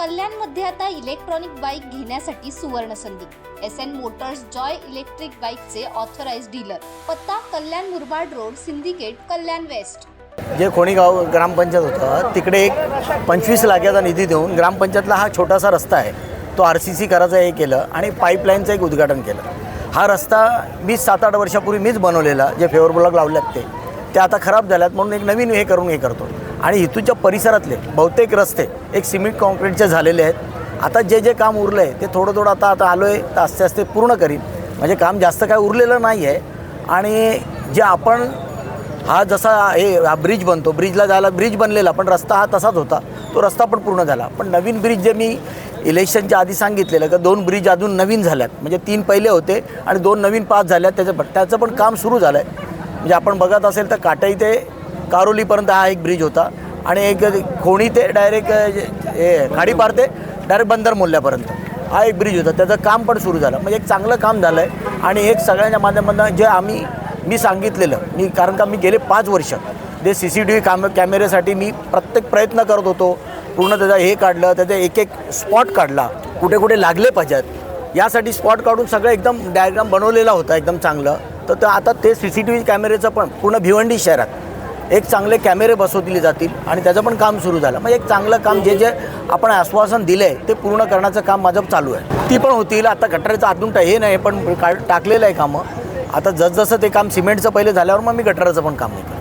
कल्याणमध्ये आता electronic bike घेण्यासाठी सुवर्ण संधी. S N Motors Joy electric बाईकचे ऑथराइज डीलर पत्ता Kalyan Murbad road Syndicate Kalyan west. जे कोणीगाव ग्रामपंचायत होतं तिकडे एक पंचवीस लाखाचा निधी देऊन ग्रामपंचायतला हा छोटासा रस्ता आहे. तो आर सी सी करायचं हे केलं आणि पाईपलाईनचं एक उद्घाटन केलं. हा रस्ता मी सात आठ वर्षापूर्वी मीच बनवलेला जे फेवर ब्लॉक लावल्यात ते. ते आता खराब झाल्यात म्हणून एक नवीन हे करून हे करतो. आणि इथूच्या परिसरातले बहुतेक रस्ते एक सिमेंट कॉन्क्रीटचे झालेले आहेत. आता जे जे काम उरलं आहे ते थोडं थोडं आता आता आलो आहे तर आस्ते आस्ते पूर्ण करीन. म्हणजे काम जास्त काय उरलेलं नाही आहे आणि जे आपण हा जसा हे हा ब्रिज बनतो ब्रिजला जायला ब्रिज बनलेला पण रस्ता हा तसाच होता. तो रस्ता पण पूर्ण झाला. पण नवीन ब्रिज जे मी इलेक्शनच्या आधी सांगितलेलं का दोन ब्रिज अजून नवीन झाल्यात. म्हणजे तीन पहिले होते आणि दोन नवीन पास झाल्यात त्याचं त्याचं पण काम सुरू झालं आहे म्हणजे आपण बघत असेल तर काटाई ते कारोलीपर्यंत हा एक ब्रिज होता. आणि एक खोणी ते डायरेक्ट हे खाडीपार ते डायरेक्ट बंदर मोल्ल्यापर्यंत हा एक ब्रिज होता. त्याचं काम पण सुरू झालं. म्हणजे एक चांगलं काम झालं आहे आणि एक सगळ्यांच्या माध्यमातून जे आम्ही मी सांगितलेलं मी कारण का मी गेले पाच वर्ष. जे सी सी टी व्ही कॅमे कॅमेऱ्यासाठी मी प्रत्येक प्रयत्न करत होतो. पूर्ण त्याचा हे काढलं त्याचा एक एक स्पॉट काढला. कुठे कुठे लागले पाहिजेत. यासाठी स्पॉट काढून सगळं एकदम डायग्राम बनवलेला होता एकदम चांगलं. तर आता ते सी सी टी व्ही कॅमेऱ्याचं पण पूर्ण भिवंडी शहरात. एक चांगले कॅमेरे बसवले जातील आणि त्याचं पण काम सुरू झालं. मग एक चांगलं काम जे जे आपण आश्वासन दिलं आहे ते पूर्ण करण्याचं काम माझं चालू आहे. ती पण होतील. आता गटाराचं अजून हे नाही पण का टाकलेलं आहे कामं. आता जसजसं ते काम सिमेंटचं पहिले झाल्यावर मग मी गटाराचं पण काम नाही